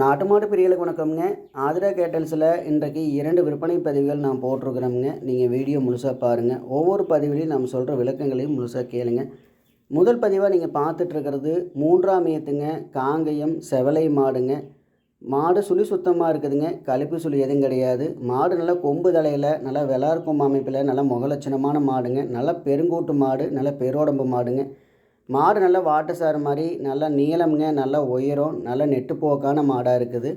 நாட்டு மாடு பிரியலுக்கு வணக்கம்ங்க. ஆதிரா கேட்டல்ஸில் இன்றைக்கு இரண்டு விற்பனை பதிவுகள் நான் போட்டிருக்கிறோம்ங்க. நீங்கள் வீடியோ முழுசாக பாருங்கள் ஒவ்வொரு பதிவுலையும் நம்ம சொல்கிற விளக்கங்களையும் முழுசாக கேளுங்க. முதல் பதிவாக நீங்கள் பார்த்துட்ருக்கிறது மூன்றாம் ஏத்துங்க காங்கயம் செவலை மாடுங்க. மாடு சுழி சுத்தமாக இருக்குதுங்க. கழிப்பு சுழி எதுவும் கிடையாது. மாடு நல்லா கொம்பு தலையில் நல்லா வெளார்க்கும் அமைப்பில் நல்லா முகலட்சணமான மாடுங்க. நல்லா பெருங்கூட்டு மாடு நல்லா பெருடம்பு மாடுங்க. மாடு நல்லா வாட்டை சார் மாதிரி நல்லா நீளம்ங்க நல்லா உயரம் நல்லா நெட்டுப்போக்கான மாடாக இருக்குது.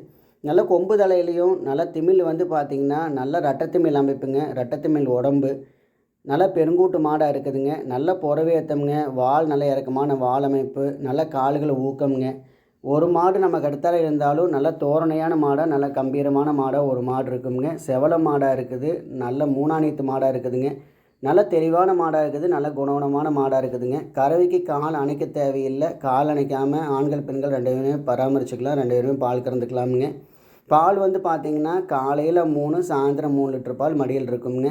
நல்ல கொம்பு தலையிலையும் நல்லா திமிழ் வந்து பார்த்திங்கன்னா நல்ல ரட்டத்திமிழ் அமைப்புங்க ரட்டத்திமிழ் உடம்பு. நல்லா பெருங்கூட்டு மாடாக இருக்குதுங்க. நல்ல புறவேத்தம்ங்க வால் நல்ல இறக்கமான வால் அமைப்பு நல்ல கால்கள் ஊக்கம்ங்க. ஒரு மாடு நம்ம கடுத்தால இருந்தாலும் நல்ல தோரணையான மாடாக நல்ல கம்பீரமான மாடாக ஒரு மாடு இருக்குங்க. செவல மாடாக இருக்குது நல்ல மூணாணித்து மாடாக இருக்குதுங்க. நல்ல தெளிவான மாடாக இருக்குது நல்ல குணகுணமான மாடாக இருக்குதுங்க. கறவைக்கு கால் அணைக்க தேவையில்லை. கால் அணைக்காமல் ஆண்கள் பெண்கள் ரெண்டு பேருமே பராமரிச்சுக்கலாம் ரெண்டு பேருமே பால் கறந்துக்கலாமுங்க. பால் வந்து பார்த்திங்கன்னா காலையில் மூணு சாயந்தரம் மூணு லிட்டர் பால் மடியில் இருக்குங்க.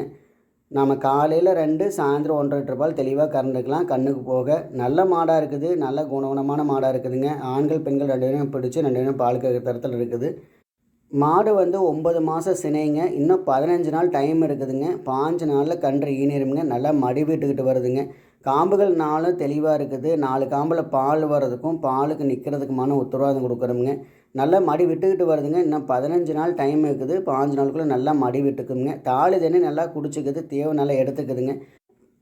நம்ம காலையில் ரெண்டு சாயந்தரம் ஒன்றரை லிட்டர் பால் தெளிவாக கறந்துக்கலாம். கண்ணுக்கு போக நல்ல மாடாக இருக்குது நல்ல குணகுணமான மாடாக இருக்குதுங்க. ஆண்கள் பெண்கள் ரெண்டு பேரும் பிடிச்சி ரெண்டு பேரும் பால் கறத்தில் இருக்குது. மாடு வந்து ஒம்பது மாதம் சினைங்க. இன்னும் பதினஞ்சு நாள் டைம் இருக்குதுங்க பாஞ்சு நாளில் கன்று ஈனிருமுங்க. நல்லா மடி விட்டுக்கிட்டு வருதுங்க. காம்புகள் நாலும் தெளிவாக இருக்குது. நாலு காம்பில் பால் வர்றதுக்கும் பாலுக்கு நிற்கிறதுக்குமான உத்தரவாதம் கொடுக்குறோமுங்க. நல்லா மடி விட்டுக்கிட்டு வருதுங்க. இன்னும் பதினஞ்சு நாள் டைம் இருக்குது பாஞ்சு நாளுக்குள்ளே நல்லா மடி விட்டுக்குங்க தாலி தண்ணி நல்லா குடிச்சிக்குது. தேவை நல்லா எடுத்துக்குதுங்க.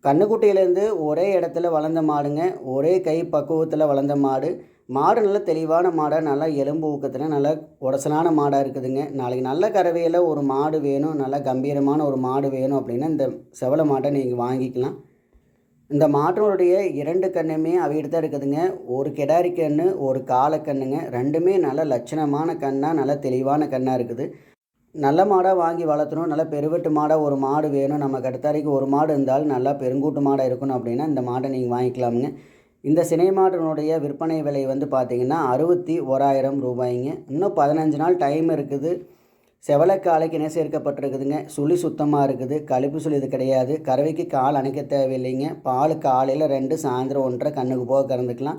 கண்ணுக்குட்டியிலேருந்து ஒரே இடத்துல வளர்ந்த மாடுங்க. ஒரே கை பக்குவத்தில் வளர்ந்த மாடு. மாடு நல்ல தெளிவான மாடாக நல்லா எலும்பு ஊக்கத்தில் நல்லா உடசலான மாடாக இருக்குதுங்க. நாளைக்கு நல்ல கறவையில் ஒரு மாடு வேணும் நல்லா கம்பீரமான ஒரு மாடு வேணும் அப்படின்னா இந்த செவல மாட்டை நீங்கள் வாங்கிக்கலாம். இந்த மாட்டோடைய இரண்டு கண்ணுமே அவையிட்டு தான் இருக்குதுங்க. ஒரு கிடாரி கண்ணு ஒரு காலக்கண்ணுங்க ரெண்டுமே நல்ல லட்சணமான கண்ணாக நல்ல தெளிவான கண்ணாக இருக்குது. நல்ல மாடாக வாங்கி வளர்த்தணும் நல்ல பெருவெட்டு மாடாக ஒரு மாடு வேணும். நம்ம கடுத்தாரிக்கு ஒரு மாடு இருந்தாலும் நல்லா பெருங்கூட்டு மாடாக இருக்கணும் அப்படின்னா இந்த மாடை நீங்கள் வாங்கிக்கலாமுங்க. இந்த சினை மாட்டினுடைய விற்பனை விலை வந்து பார்த்திங்கன்னா அறுபத்தி ஓராயிரம் ரூபாய்ங்க. இன்னும் பதினஞ்சு நாள் டைம் இருக்குது. செவலக்காலைக்கு இணை சேர்க்கப்பட்டிருக்குதுங்க. சுழி சுத்தமாக இருக்குது. கழிப்பு சுழி இது கிடையாது. கறவைக்கு கால் அணைக்க தேவையில்லைங்க. பால் காலையில் ரெண்டு சாயந்தரம் ஒன்றரை கண்ணுக்கு போக கறந்துக்கலாம்.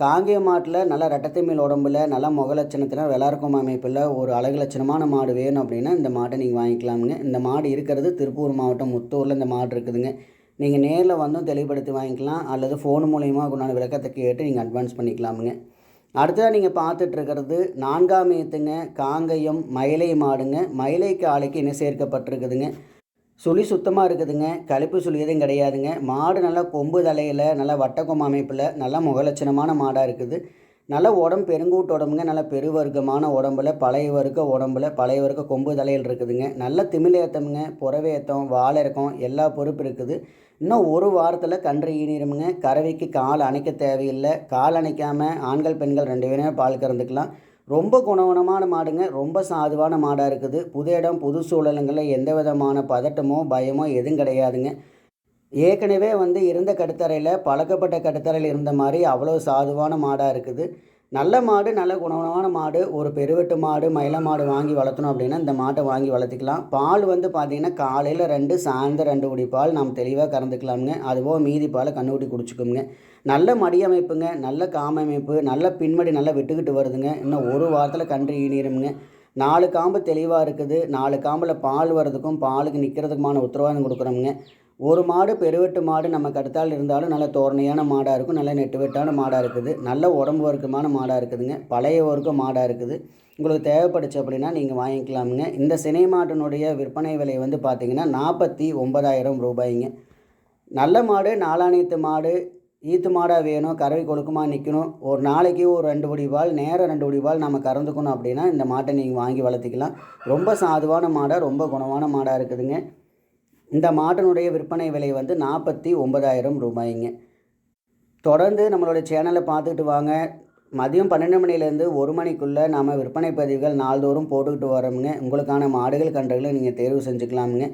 காங்கேய மாட்டில் நல்ல ரெட்டத்தை மேல் உடம்புல நல்ல முக லட்சணத்தில் வெளார்க்கும் அமைப்பில் ஒரு அழகு லட்சணமான மாடு வேணும் அப்படின்னா இந்த மாட்டை நீங்கள் வாங்கிக்கலாமுங்க. இந்த மாடு இருக்கிறது திருப்பூர் மாவட்டம் முத்தூரில் இந்த மாடு இருக்குதுங்க. நீங்கள் நேரில் வந்தும் தெளிவுபடுத்தி வாங்கிக்கலாம் அல்லது ஃபோன் மூலயமா உண்டான விளக்கத்தை கேட்டு நீங்கள் அட்வான்ஸ் பண்ணிக்கலாமுங்க. அடுத்ததாக நீங்கள் பார்த்துட்ருக்கிறது நான்காம் ஏத்துங்க காங்கயம் மயிலை மாடுங்க. மயிலை காலைக்கு இணை சேர்க்கப்பட்டிருக்குதுங்க. சுழி சுத்தமாக இருக்குதுங்க. கழிப்பு சுழி எதுவும் கிடையாதுங்க. மாடு நல்லா கொம்பு தலையில் நல்லா வட்டக்கொம்பு அமைப்பில் நல்லா முகலட்சணமான மாடாக இருக்குது. நல்ல உடம்பு பெருங்கூட்டு உடம்புங்க நல்ல பெருவர்க்கமான உடம்புல பழைய வர்க்க உடம்புல பழைய வர்க்க கொம்பு தலையில் இருக்குதுங்க. நல்ல திமிலேத்தமுங்க புறவேத்தம் வாழறக்கம் எல்லா பொறுப்பு இருக்குது. இன்னும் ஒரு வாரத்தில் கன்று ஈனிருமுங்க. கறவைக்கு கால் அணைக்க தேவையில்லை. கால் அணைக்காமல் ஆண்கள் பெண்கள் ரெண்டு பேருமே பால் கறந்துக்கலாம். ரொம்ப குணகுணமான மாடுங்க. ரொம்ப சாதுவான மாடாக இருக்குது. புது இடம் புது சூழலுங்களில் எந்த விதமான பதட்டமோ பயமோ எதுவும் கிடையாதுங்க. ஏற்கனவே வந்து இருந்த கடுத்தரையில் பழக்கப்பட்ட கடுத்தரையில் இருந்த மாதிரி அவ்வளோ சாதுவான மாடாக இருக்குது. நல்ல மாடு நல்ல குணமான மாடு ஒரு பெருவெட்டு மாடு மயில மாடு வாங்கி வளர்த்தணும் அப்படின்னா இந்த மாட்டை வாங்கி வளர்த்துக்கலாம். பால் வந்து பார்த்திங்கன்னா காலையில் ரெண்டு சாயந்தரம் ரெண்டு குடி பால் நாம் தெளிவாக கறந்துக்கலாமுங்க. அதுபோக மீதி பால் கண்ணுக்குட்டி குடிச்சிக்கோங்க நல்ல மடி அமைப்புங்க நல்ல காம அமைப்பு நல்ல பின்மடி நல்லா விட்டுக்கிட்டு வருதுங்க. இன்னும் ஒரு வாரத்தில் கன்று ஈனிருமுங்க. நாலு காம்பு தெளிவாக இருக்குது. நாலு காம்பில் பால் வர்றதுக்கும் பாலுக்கு நிற்கிறதுக்குமான உத்தரவாதம் கொடுக்குறோமுங்க. ஒரு மாடு பெருவெட்டு மாடு நம்ம கடுத்தால் இருந்தாலும் நல்ல தோரணையான மாடாக இருக்கும். நல்ல நெட்டு வெட்டான மாடாக இருக்குது. நல்ல உடம்பு வர்க்கமான மாடாக இருக்குதுங்க. பழைய வர்க்கம் மாடாக இருக்குது. உங்களுக்கு தேவைப்படுச்சு அப்படின்னா நீங்கள் வாங்கிக்கலாமுங்க. இந்த சினை மாட்டினுடைய விற்பனை விலை வந்து பார்த்திங்கன்னா நாற்பத்தி ஒன்பதாயிரம் ரூபாய்ங்க. நல்ல மாடு நாலாணியத்து மாடு ஈத்து மாடாக வேணும் கறவை கொழுக்குமா நிற்கணும் ஒரு நாளைக்கு ஒரு ரெண்டு படி பால் நேரம் ரெண்டு படி பால் நம்ம கறந்துக்கணும் அப்படின்னா இந்த மாட்டை நீங்கள் வாங்கி வளர்த்திக்கலாம். ரொம்ப சாதுவான மாடாக ரொம்ப குணமான மாடாக இருக்குதுங்க. இந்த மாட்டினுடைய விற்பனை விலை வந்து நாற்பத்தி ஒன்பதாயிரம் ரூபாய்ங்க. தொடர்ந்து நம்மளுடைய சேனலை பார்த்துக்கிட்டு வாங்க. மதியம் பன்னெண்டு மணிலேருந்து ஒரு மணிக்குள்ளே நாம் விற்பனை பதிவுகள் நாள்தோறும் போட்டுக்கிட்டு வரோமுங்க. உங்களுக்கான மாடுகள் கன்றுகளை நீங்கள் தேர்வு செஞ்சுக்கலாமுங்க.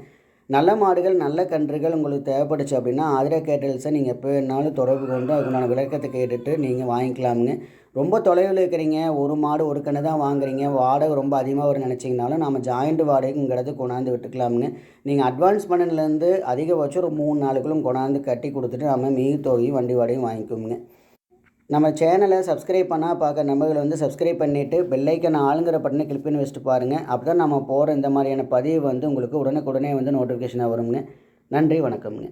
நல்ல மாடுகள் நல்ல கன்றுகள் உங்களுக்கு தேவைப்படுச்சு அப்படின்னா ஆதிரா கேட்டல்ஸை நீங்கள் எப்போ வேணாலும் தொடர்பு கொண்டு அதுக்குண்டான விளக்கத்தை கேட்டுட்டு நீங்கள் வாங்கிக்கலாமுங்க. ரொம்ப தொலைவில் இருக்கிறீங்க ஒரு மாடு ஒரு கன்று தான் வாங்குறீங்க வாடகை ரொம்ப அதிகமாக வரும் நினச்சிங்கனாலும் நம்ம ஜாயிண்ட் வாடகைங்கிறது கொண்டாந்து விட்டுக்கலாம்னு. நீங்கள் அட்வான்ஸ் பண்ணதுலேருந்து அதிகபட்சம் ஒரு மூணு நாளுக்குள்ளும் கொண்டாந்து கட்டி கொடுத்துட்டு நம்ம மீதி தொகையும் வண்டி வாடகையும் வாங்கிக்கோங்க நம்ம சேனலை சப்ஸ்கிரைப் பண்ணால் பார்க்க நம்பர்கள் வந்து சப்ஸ்கிரைப் பண்ணிவிட்டு பெல்லைக்கன் ஆளுங்கிற பட்டனை கிளிக் பண்ணி வச்சுட்டு பாருங்கள் அப்போ தான் நம்ம போகிற இந்த மாதிரியான பதிவு வந்து உங்களுக்கு உடனுக்குடனே வந்து நோட்டிஃபிகேஷனாக வருங்க நன்றி வணக்கம்ங்க.